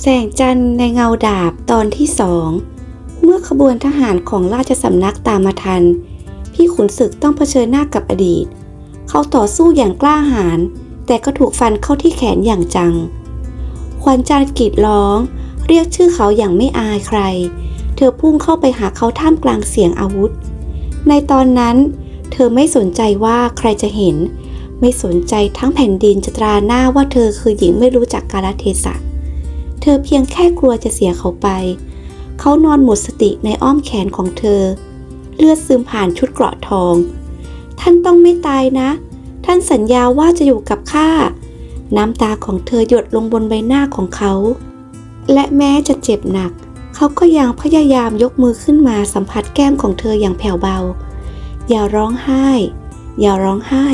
แสงจันทร์ในเงาดาบตอนที่สอง เมื่อขบวนทหารของราชสำนักตามมาทัน พี่ขุนศึกต้องเผชิญหน้ากับอดีต เขาต่อสู้อย่างกล้าหาญแต่ก็ถูกฟันเข้าที่แขนอย่างจังขวัญจันทร์กรีดร้อง เรียกชื่อเขาอย่างไม่อายใคร เธอพุ่งเข้าไปหาเขาท่ามกลางเสียงอาวุธ ในตอนนั้น เธอไม่สนใจว่าใครจะเห็น ไม่สนใจทั้งแผ่นดินจะตราหน้าว่าเธอคือหญิงไม่รู้จักกาลเทศะ เธอเพียงแค่กลัวจะเสียเขาไป เขานอนหมดสติในอ้อมแขนของเธอ เลือดซึมผ่านชุดเกราะทอง ท่านต้องไม่ตายนะ ท่านสัญญาว่าจะอยู่กับข้า น้ำตาของเธอหยดลงบนใบหน้าของเขา และแม้จะเจ็บหนัก เขาก็ยังพยายามยกมือขึ้นมาสัมผัสแก้มของเธออย่างแผ่วเบา อย่าร้องไห้ อย่าร้องไห้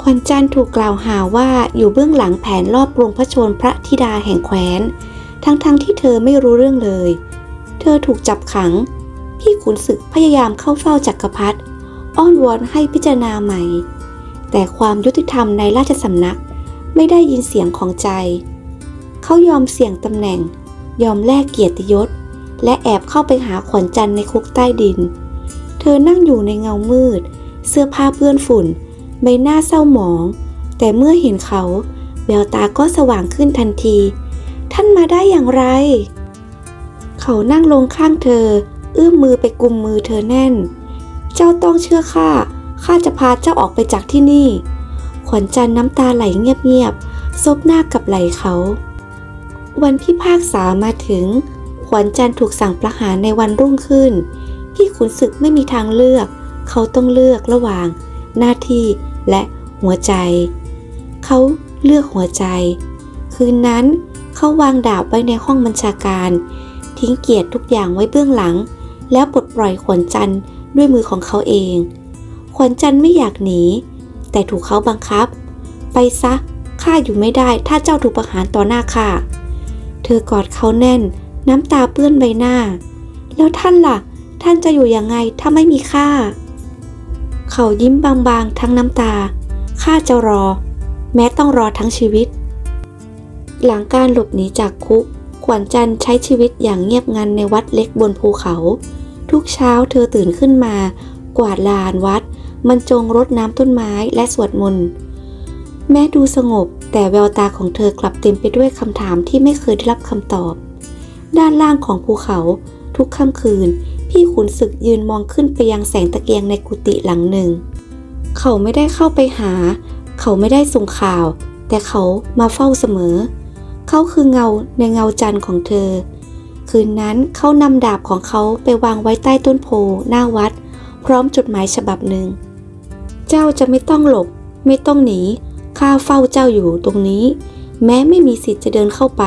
ขวัญจันทร์ถูกกล่าวหาว่าอยู่เบื้องหลังแผนรอบปรงพระชนพระธิดาแห่งแคว้น ทั้งๆทที่เธอไม่รู้เรื่องเลย เธอถูกจับขัง พี่ขุนศึกพยายามเข้าเฝ้าจักรพรรดิอ้อนวอนให้พิจารณาใหม่ แต่ความยุติธรรมในราชสำนักไม่ได้ยินเสียงของใจ เขายอมเสี่ยงตำแหน่ง ยอมแลกเกียรติยศ และแอบเข้าไปหาขวัญจันทร์ในคุกใต้ดิน เธอนั่งอยู่ในเงามืด เสื้อผ้าเปื้อนฝุ่น ใบหน้าเศร้าหมอง แต่เมื่อเห็นเขา แววตาก็สว่างขึ้นทันที ท่านมาได้อย่างไร เขานั่งลงข้างเธอ เอื้อมมือไปกุมมือเธอแน่น เจ้าต้องเชื่อข้า ข้าจะพาเจ้าออกไปจากที่นี่ ขวัญจันน้ำตาไหลเงียบๆ ซบหน้ากับไหลเขา วันพิพากษามาถึง ขวัญจันถูกสั่งประหารในวันรุ่งขึ้น พี่ขุนศึกไม่มีทางเลือก เขาต้องเลือกระหว่าง หน้าที่ และหัวใจ เขาเลือกหัวใจ คืนนั้นเขาวางดาบไว้ในห้องบัญชาการ ทิ้งเกียรติทุกอย่างไว้เบื้องหลัง แล้วปลดปล่อยขวัญจันทร์ด้วยมือของเขาเอง ขวัญจันทร์ไม่อยากหนี แต่ถูกเขาบังคับ ไปซะข้าอยู่ไม่ได้ถ้าเจ้าถูกประหารต่อหน้าข้าเธอกอดเขาแน่น น้ำตาเปื้อนใบหน้า แล้วท่านล่ะ ท่านจะอยู่ยังไงถ้าไม่มีข้า เขายิ้มบางๆ ทั้งน้ำตา ข้าจะรอ แม้ต้องรอทั้งชีวิต หลังการหลบหนีจากคุก ขวัญจันทร์ใช้ชีวิตอย่างเงียบงันในวัดเล็กบนภูเขา ทุกเช้าเธอตื่นขึ้นมา กวาดลานวัด มันจงรดน้ำต้นไม้และสวดมนต์ แม้ดูสงบ แต่แววตาของเธอกลับเต็มไปด้วยคำถามที่ไม่เคยได้รับคำตอบ ด้านล่างของภูเขา ทุกค่ำคืน พี่ขุนศึกยืนมองขึ้นไปยังแสงตะเกียงในกุฏิหลังหนึ่ง เขาไม่ได้เข้าไปหา เขาไม่ได้ส่งข่าว แต่เขามาเฝ้าเสมอ เขาคือเงาในเงาจันทร์ของเธอ คืนนั้นเขานำดาบของเขาไปวางไว้ใต้ต้นโพหน้าวัด พร้อมจดหมายฉบับหนึ่ง เจ้าจะไม่ต้องหลบ ไม่ต้องหนี ข้าเฝ้าเจ้าอยู่ตรงนี้ แม้ไม่มีสิทธิ์จะเดินเข้าไป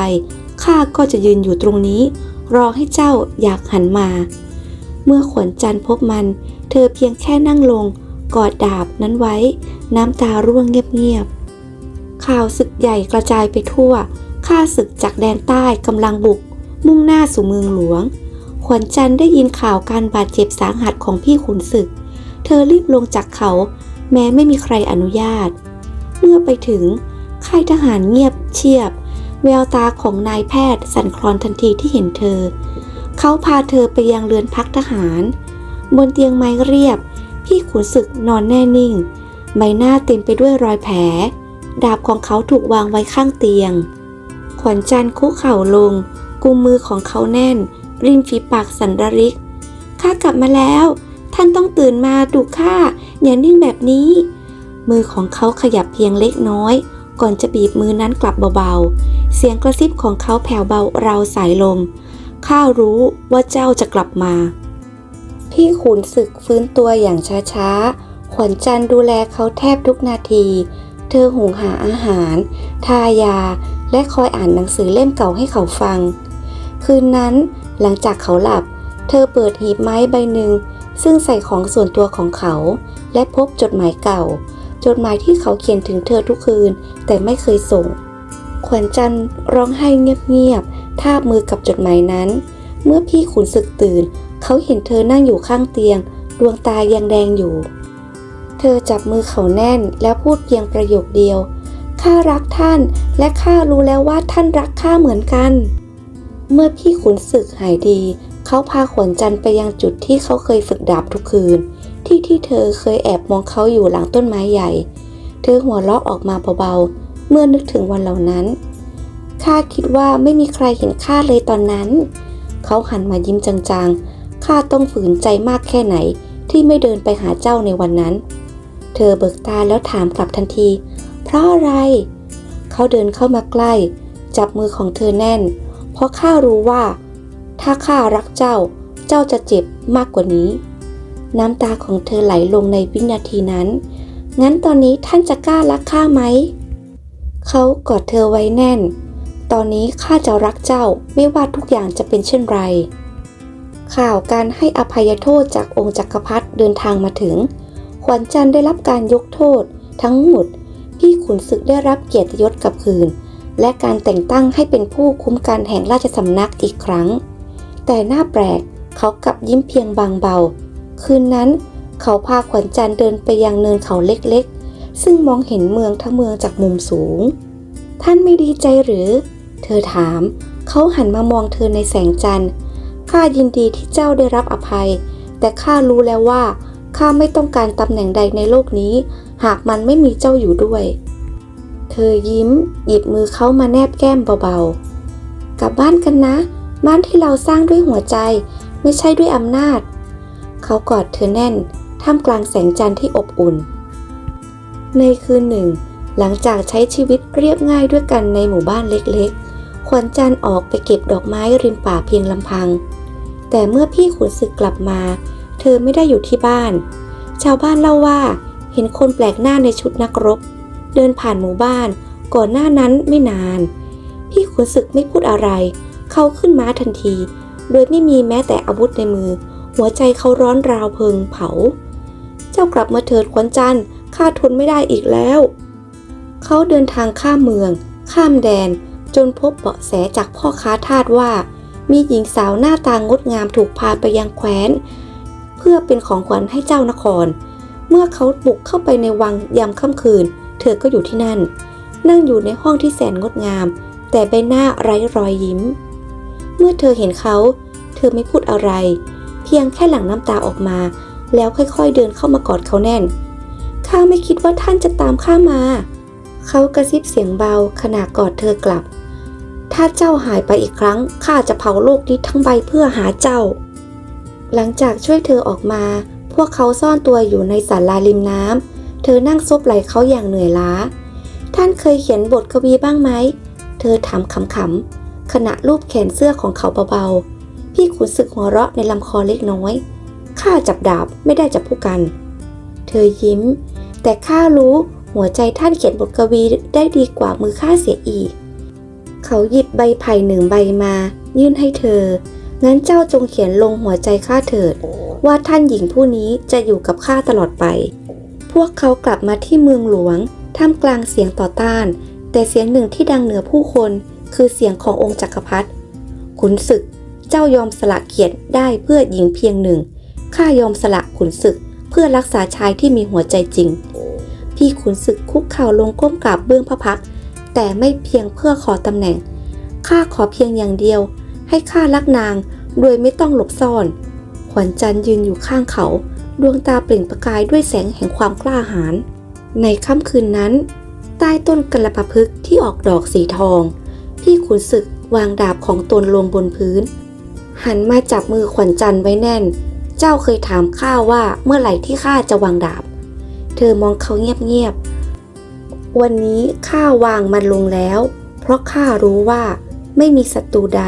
ข้าก็จะยืนอยู่ตรงนี้ รอให้เจ้าอยากหันมา เมื่อขวัญจันทร์พบมัน เธอเพียงแค่นั่งลง กอดดาบนั้นไว้ น้ำตาร่วงเงียบๆ ข่าวศึกใหญ่กระจายไปทั่ว ข้าศึกจากแดนใต้กำลังบุก มุ่งหน้าสู่เมืองหลวง ขวัญจันทร์ได้ยินข่าวการบาดเจ็บสาหัสของพี่ขุนศึก เธอรีบลงจากเขา แม้ไม่มีใครอนุญาต เมื่อไปถึงค่ายทหารเงียบเชียบ แววตาของนายแพทย์สั่นคลอนทันทีที่เห็นเธอ เขาพาเธอไปยังเรือนพักทหาร บนเตียงไม้เรียบ พี่ขุนศึกนอนแน่นิ่ง ใบหน้าเต็มไปด้วยรอยแผล ดาบของเขาถูกวางไว้ข้างเตียง ขวัญจันทร์คุกเข่าลง กุมมือของเขาแน่น ริมฝีปากสันระริกข้ากลับมาแล้ว ท่านต้องตื่นมาดูข้าอย่านิ่งแบบนี้ มือของเขาขยับเพียงเล็กน้อย ก่อนจะบีบมือนั้นกลับเบาๆ เสียงกระซิบของเขาแผ่วเบาราวสายลม ข้ารู้ว่าเจ้าจะกลับมา พี่ขุนศึกฟื้นตัวอย่างช้าๆ ขวัญจันดูแลเขาแทบทุกนาที เธอหุงหาอาหาร ทายา และคอยอ่านหนังสือเล่มเก่าให้เขาฟัง คืนนั้นหลังจากเขาหลับ เธอเปิดหีบไม้ใบหนึ่ง ซึ่งใส่ของส่วนตัวของเขา และพบจดหมายเก่า จดหมายที่เขาเขียนถึงเธอทุกคืนแต่ไม่เคยส่ง ขวัญจันร์ร้องไห้เงียบๆ ทาบมือกับจดหมายนั้น เมื่อพี่ขุนศึกตื่น เขาเห็นเธอนั่งอยู่ข้างเตียง ดวงตายังแดงอยู่ เธอจับมือเขาแน่นแล้วพูดเพียงประโยคเดียว ข้ารักท่านและข้ารู้แล้วว่าท่านรักข้าเหมือนกัน เมื่อพี่ขุนศึกหายดี เขาพาขวัญจันทร์ไปยังจุดที่เขาเคยฝึกดาบทุกคืน ที่ที่เธอเคยแอบมองเขาอยู่หลังต้นไม้ใหญ่ เธอหัวเราะออกมาเบาๆ เมื่อนึกถึงวันเหล่านั้น ข้าคิดว่าไม่มีใครเห็นข้าเลยตอนนั้น เขาหันมายิ้มจางๆ ข้าต้องฝืนใจมากแค่ไหนที่ไม่เดินไปหาเจ้าในวันนั้น เธอเบิกตาแล้วถามกลับทันที เพราะอะไร เขาเดินเข้ามาใกล้ จับมือของเธอแน่น เพราะข้ารู้ว่า ถ้าข้ารักเจ้า เจ้าจะเจ็บมากกว่านี้ น้ำตาของเธอไหลลงในวินาทีนั้น งั้นตอนนี้ท่านจะกล้ารักข้าไหม เขากอดเธอไว้แน่น ตอนนี้ข้าจะรักเจ้าไม่ว่าทุกอย่างจะเป็นเช่นไร ข่าวการให้อภัยโทษจากองค์จักรพรรดิเดินทางมาถึง ขวัญจันทร์ได้รับการยกโทษ ทั้งหมด พี่ขุนศึกได้รับเกียรติยศกลับคืน และการแต่งตั้งให้เป็นผู้คุ้มการแห่งราชสำนักอีกครั้ง แต่หน้าแปลกเขากลับยิ้มเพียงบางเบา คืนนั้น เขาพาขวัญจันทร์เดินไปยังเนินเขาเล็กๆ ซึ่งมองเห็นเมืองทั้งเมืองจากมุมสูง ท่านไม่ดีใจหรือ เธอถาม เขาหันมามองเธอในแสงจันทร์ ข้ายินดีที่เจ้าได้รับอภัย แต่ข้ารู้แล้วว่า ข้าไม่ต้องการตำแหน่งใดในโลกนี้ หากมันไม่มีเจ้าอยู่ด้วย เธอยิ้ม หยิบมือเขามาแนบแก้มเบาๆ กลับบ้านกันนะ บ้านที่เราสร้างด้วยหัวใจ ไม่ใช่ด้วยอำนาจ เขากอดเธอแน่น ท่ามกลางแสงจันทร์ที่อบอุ่น ในคืนหนึ่ง หลังจากใช้ชีวิตเรียบง่ายด้วยกันในหมู่บ้านเล็กๆ ขวัญจันทร์ออกไปเก็บดอกไม้ริมป่าเพียงลำพัง แต่เมื่อพี่ขุนศึกกลับมา เธอไม่ได้อยู่ที่บ้าน ชาวบ้านเล่าว่าเห็นคนแปลกหน้าในชุดนักรบ เดินผ่านหมู่บ้าน ก่อนหน้านั้นไม่นาน พี่ขุนศึกไม่พูดอะไร เขาขึ้นม้าทันที โดยไม่มีแม้แต่อาวุธในมือ หัวใจเขาร้อนราวเพลิงเผา เจ้ากลับมาเถิดขวัญจันทร์ข้าทนไม่ได้อีกแล้ว เขาเดินทางข้ามเมือง ข้ามแดน จนพบเบาะแสจากพ่อค้าทาสว่า มีหญิงสาวหน้าตางดงามถูกพาไปยังแคว้น เพื่อเป็นของขวัญให้เจ้านคร เมื่อเขาบุกเข้าไปในวังยามค่ำคืน เธอก็อยู่ที่นั่น นั่งอยู่ในห้องที่แสนงดงาม แต่ใบหน้าไร้รอยยิ้ม เมื่อเธอเห็นเขา เธอไม่พูดอะไร เพียงแค่หลั่งน้ำตาออกมา แล้วค่อยๆเดินเข้ามากอดเขาแน่นข้าไม่คิดว่าท่านจะตามข้ามา เขากระซิบเสียงเบาขณะกอดเธอกลับ ถ้าเจ้าหายไปอีกครั้ง ข้าจะเผาโลกนี้ทั้งใบเพื่อหาเจ้า หลังจากช่วยเธอออกมา พวกเขาซ่อนตัวอยู่ในศาลาริมน้ำ เธอนั่งซบไหล่เขาอย่างเหนื่อยล้า ท่านเคยเขียนบทกวีบ้างไหม เธอถามขำๆ ขณะลูบแขนเสื้อของเขาเบาๆ พี่ขุนศึกหัวเราะในลำคอเล็กน้อย ข้าจับดาบไม่ได้จับผู้กัน เธอยิ้ม แต่ข้ารู้ หัวใจท่านเขียนบทกวีได้ดีกว่ามือข้าเสียอีก เขาหยิบใบไผ่หนึ่งใบมา ยื่นให้เธอ งั้นเจ้าจงเขียนลงหัวใจข้าเถิด ว่าท่านหญิงผู้นี้จะอยู่กับข้าตลอดไป พวกเขากลับมาที่เมืองหลวง ท่ามกลางเสียงต่อต้าน แต่เสียงหนึ่งที่ดังเหนือผู้คนคือเสียงขององค์จักรพรรดิขุนศึก เจ้ายอมสละเกียรติได้เพื่อหญิงเพียงหนึ่ง ข้ายอมสละขุนศึกเพื่อรักษาชายที่มีหัวใจจริง พี่ขุนศึกคุกเข่าลงก้มกราบเบื้องพระพัก แต่ไม่เพียงเพื่อขอตำแหน่ง ข้าขอเพียงอย่างเดียว ให้ข้ารักนาง โดยไม่ต้องหลบซ่อน ขวัญจันทร์ยืนอยู่ข้างเขา ดวงตาเปล่งประกายด้วยแสงแห่งความกล้าหาญ ในค่ำคืนนั้น ใต้ต้นกระปะพึกที่ออกดอกสีทอง พี่ขุนศึกวางดาบของตนลงบนพื้น หันมาจับมือขวัญจันทร์ไว้แน่น เจ้าเคยถามข้าว่าเมื่อไหร่ที่ข้าจะวางดาบ เธอมองเขาเงียบๆ วันนี้ข้าวางมันลงแล้ว เพราะข้ารู้ว่าไม่มีศัตรูใด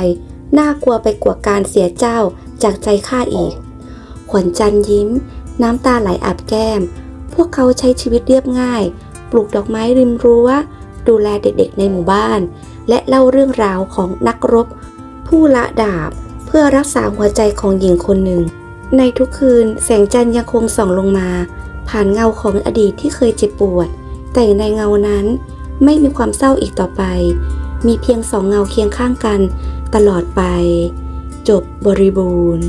น่ากลัวไปกว่าการเสียเจ้าจากใจข้าอีก ขวัญจันยิ้ม น้ำตาไหลอาบแก้ม พวกเขาใช้ชีวิตเรียบง่าย ปลูกดอกไม้ริมรั้ว ดูแลเด็กๆในหมู่บ้าน และเล่าเรื่องราวของนักรบ ผู้ละดาบเพื่อรักษาหัวใจของหญิงคนหนึ่ง ในทุกคืนแสงจันทร์ยังคงส่องลงมา ผ่านเงาของอดีตที่เคยเจ็บปวด แต่ในเงานั้นไม่มีความเศร้าอีกต่อไป มีเพียงสองเงาเคียงข้างกันตลอดไป จบบริบูรณ์